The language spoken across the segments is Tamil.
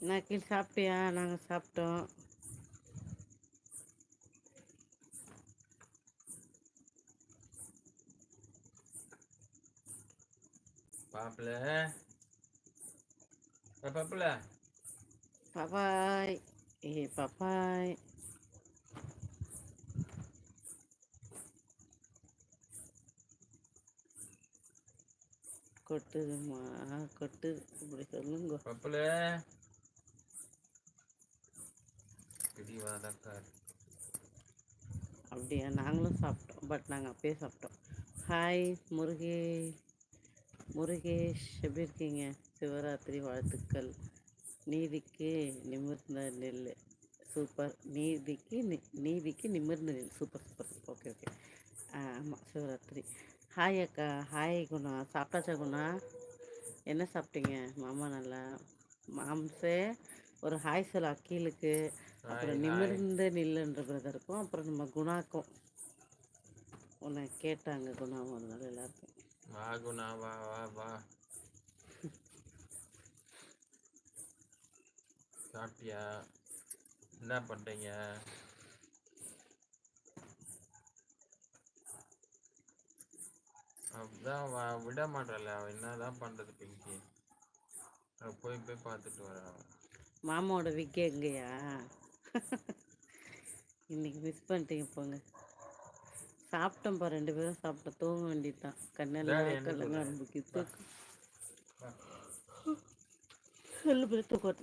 நக்கில் சாப்பிட்டியா? நாங்கள் சாப்பிட்டோம். பாப்பில. பாப்பில. பபாய். ஏ பபாய். கொட்டுதுமா கொட்டு இப்படி சொல்லுங்க. பாப்பில அப்படியா? நாங்களும் சாப்பிட்டோம். பட் நாங்கள் அப்பயே சாப்பிட்டோம். ஹாய் முருகே. முருகேஷ் எப்படி இருக்கீங்க? சிவராத்திரி வாழ்த்துக்கள். நீதிக்கு நிமிர்ந்த நெல். சூப்பர். நீதிக்கு நீதிக்கு நிமிர்ந்த நெல். Super super okay okay. ஆமாம் சிவராத்திரி. ஹாய் அக்கா. ஹாய் குணா. சாப்பிட்டாச்சா குணா? என்ன சாப்பிட்டீங்க? மாமா நல்லா. மாம்சே ஒரு ஹாய் சொல்ல அக்கீலுக்கு. அப்புறம் நிமிர்ந்த நில்லுன்ற பிரதருக்கும் அப்புறம் நம்ம குணாக்கும். உன்னை கேட்டாங்க குணா அதனால எல்லாருக்கும். வா குணா வா வா வா. சாப்பிட்டியா? என்ன பண்றீங்க? வா விட மாட்டல அவ என்னதான் பண்றது பிங்கி? அவ போய் போய் பார்த்துட்டு வர. மாமாவோட விக்கே எங்கேயா? இன்னைக்கு மிஸ் பண்ணிட்டீங்க போங்க. சாப்பிட்டோம்ப்பா ரெண்டு பேரும் சாப்பிட்டோம். தூங்க வேண்டியது தான் கண்ணெல்லாம் கல்லுங்க ஆரம்பிக்கு தூக்கம். சொல்லு போய் தூக்கம்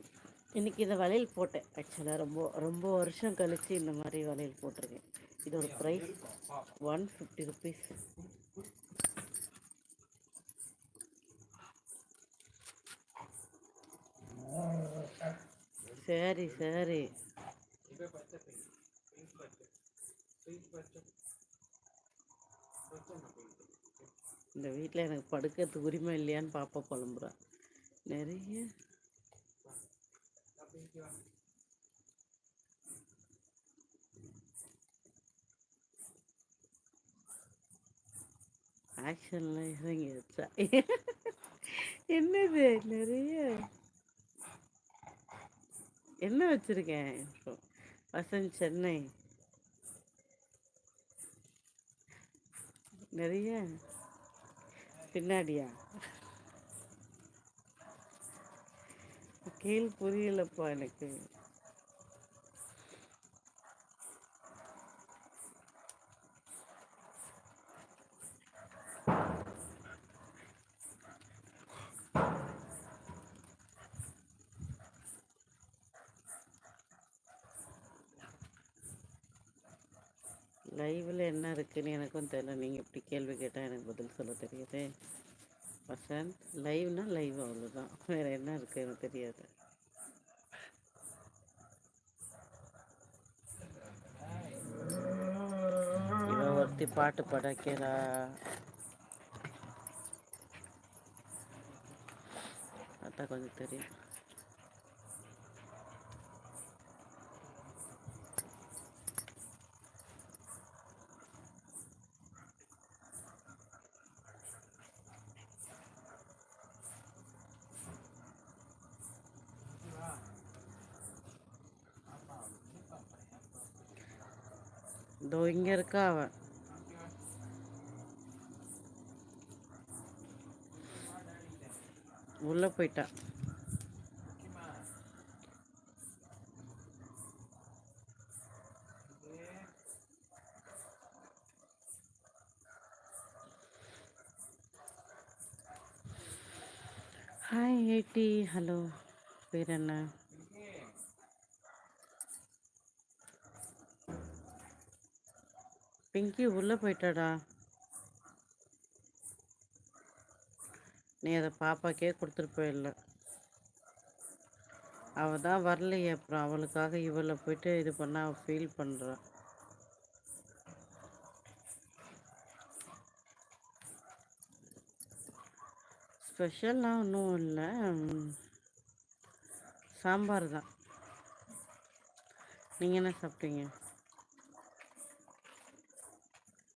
இன்னைக்கு இதை வளையல் போட்டேன். ஆக்சுவலாக ரொம்ப ரொம்ப வருஷம் கழித்து இந்த மாதிரி வளையல் போட்டிருக்கேன். இதோட ப்ரைஸ் ஒன் ஃபிஃப்டி ருபீஸ் சரி சரி. இந்த வீட்டில் எனக்கு படுக்கிறதுக்கு உரிமை இல்லையான்னு பாப்பா புலம்புறா. நிறைய. ஆக்ஷன்லாம் இறங்கி வச்சா என்னது? நிறைய. என்ன வச்சிருக்கேன்? வசந்த் சென்னை. நிறைய. பின்னாடியா? கீழ் புரியலப்பா எனக்கு. லைவில் என்ன இருக்குன்னு எனக்கும் தெரியல நீங்கள் இப்படி கேள்வி கேட்டால் எனக்கு பதில் சொல்ல தெரியுது. வசந்த் லைவ்னால் லைவ் அவ்வளோதான் வேறு என்ன இருக்குது எனக்கு தெரியாது. ஒருத்தி பாட்டு படைக்கிறா. அதான் கொஞ்சம் தெரியும். இதோ இங்கே இருக்கா அவன். உள்ளே போயிட்டான். ஹாய் ஏட்டி ஹலோ பேர் என்ன? பிங்கி உள்ளே போயிட்டாடா. நீ அதை பாப்பாக்கே கொடுத்துட்டு போயிடல. அவள் தான் வரலையே அப்புறம் அவளுக்காக இவளை போயிட்டு இது பண்ண அவள் ஃபீல் பண்ணுறான் ஸ்பெஷல்லாம் ஒன்றும் இல்லை. சாம்பார் தான். நீங்கள் என்ன சாப்பிட்டீங்க?